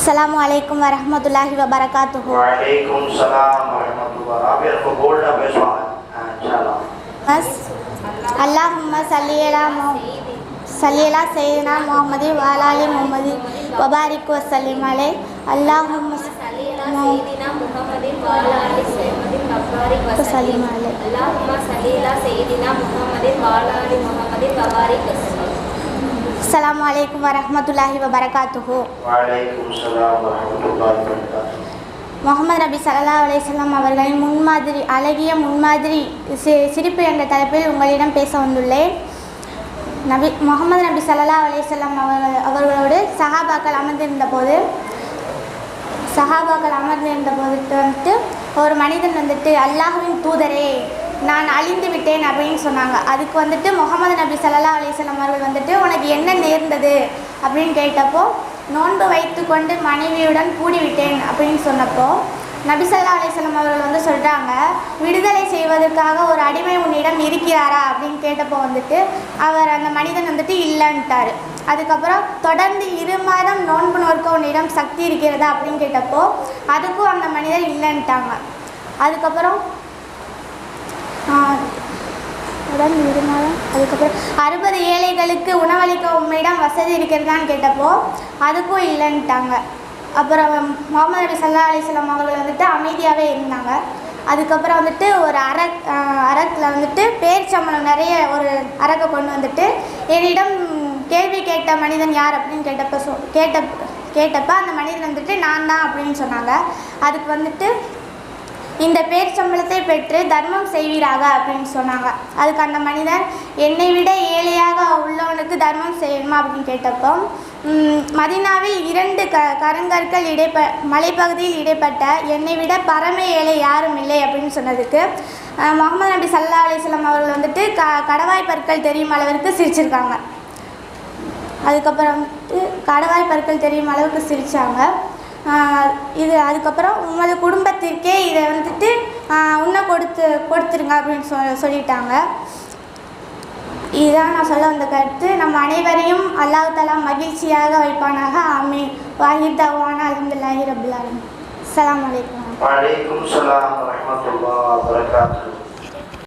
அஸ்லாம் வலைக்கம் வரமத்துல்லாஹி வபரகாத்து வலைக்கும் சலாம் வரமத்துல்லாஹி आप इसको बोल्ड में सुना इंशाल्लाह बस अल्लाहुम्मा सल्लिला सल्लिला सैयदना मोहम्मद वाला अली मोहम्मद वबारिक वसल्लिम अले अल्लाहुम्मा सल्लिला सैयदना मोहम्मद वाला अली सैयद वबारिक वसल्लिम अले अल्लाहुम्मा सल्लिला सैयदना मोहम्मद वाला अली मोहम्मद वबारिक वसल्लिम அஸ்லாம் வலைக்கம் வரமத்துல்லாஹி வபரகாத்துஹோ முகமது நபி சல்லா அலையம் அவர்களின் முன்மாதிரி அழகிய முன்மாதிரி சி சிரிப்பு என்ற தலைப்பில் உங்களிடம் பேச வந்துள்ளேன். நபி முகமது நபி சல்லா அலையம் அவர்கள் அவர்களோடு சஹாபாக்கள் அமர்ந்திருந்த போது சஹாபாக்கள் அமர்ந்திருந்த போது வந்துட்டு ஒரு மனிதன் வந்துட்டு அல்லாஹுவின் தூதரே நான் அழிந்து விட்டேன் அப்படின்னு சொன்னாங்க. அதுக்கு வந்துட்டு முகமது நபி சல்லா அலைஹி அவர்கள் வந்துட்டு உனக்கு என்ன நேர்ந்தது? அப்படின்னு கேட்டப்போ நோன்பு வைத்துக்கொண்டு மனைவியுடன் கூடிவிட்டேன் அப்படின்னு சொன்னப்போ நபிசல்லா ஸல்லல்லாஹு அவர்கள் வந்து சொல்கிறாங்க விடுதலை செய்வதற்காக ஒரு அடிமை உன்னிடம் இருக்கிறாரா? அப்படின்னு கேட்டப்போ வந்துட்டு அவர் அந்த மனிதன் வந்துட்டு இல்லைன்ட்டார். அதுக்கப்புறம் தொடர்ந்து இரு மாதம் நோன்பு நோக்க உன்னிடம் சக்தி இருக்கிறதா? அப்படின்னு கேட்டப்போ அதுக்கும் அந்த மனிதர் இல்லைன்ட்டாங்க. அதுக்கப்புறம் உடன் தொடர்ந்து அதுக்கப்புறம் அறுபது ஏழைகளுக்கு உணவளிக்க உண்மையிடம் வசதி இருக்கிறதான்னு கேட்டப்போ அதுக்கும் இல்லைன்ட்டாங்க. அப்புறம் முகமது நபி சல்லா அலிஸ்லாம் அவர்கள் வந்துட்டு அமைதியாகவே இருந்தாங்க. அதுக்கப்புறம் வந்துட்டு ஒரு அரக் அறத்தில் அரக்கில் வந்துட்டு பேர்ச்சம்பளம் நிறைய ஒரு அரக்கை கொண்டு வந்துட்டு என்னிடம் கேள்வி கேட்ட மனிதன் யார்? அப்படின்னு கேட்டப்ப சொ கேட்ட கேட்டப்ப அந்த மனிதன் வந்துட்டு நான் தான் அப்படின்னு சொன்னாங்க. அதுக்கு வந்துட்டு இந்த பேர் சம்பளத்தை பெற்று தர்மம் செய்வீராக அப்படின்னு சொன்னாங்க. அதுக்கு அந்த மனிதன் என்னை விட ஏழையாக உள்ளவனுக்கு தர்மம் செய்யணுமா? அப்படின்னு கேட்டப்போ மதினாவில் மதீனாவில் இரண்டு க கருங்கற்கள் இடைப்ப மலைப்பகுதியில் இடைப்பட்ட என்னை விட பரம ஏழை யாரும் இல்லை அப்படின்னு சொன்னதுக்கு முகமது நபி சல்லா அலிஸ்லாம் அவர்கள் வந்துட்டு க கடவாய் பற்கள் தெரியும் அளவிற்கு சிரிச்சிருக்காங்க. அதுக்கப்புறம் வந்துட்டு கடவாய் பற்கள் தெரியும் அளவுக்கு சிரித்தாங்க இது அதுக்கப்புறம் உமது குடும்பத்திற்கே இதை வந்துட்டு இன்னும் கொடுத்து கொடுத்துருங்க அப்படின்னு சொ சொல்லிட்டாங்க. இதுதான் நான் சொல்ல வந்த கருத்து. நம்ம அனைவரையும் அல்லாஹாலா மகிழ்ச்சியாக வைப்பானாக. ஆமே வாஹித் தவான் அலமதுல்லாஹி ரபுல்லாலும் அலாம் வலைக்கம் வலைக்கம் சலாம் வரமத்துல்லா வரகாத்து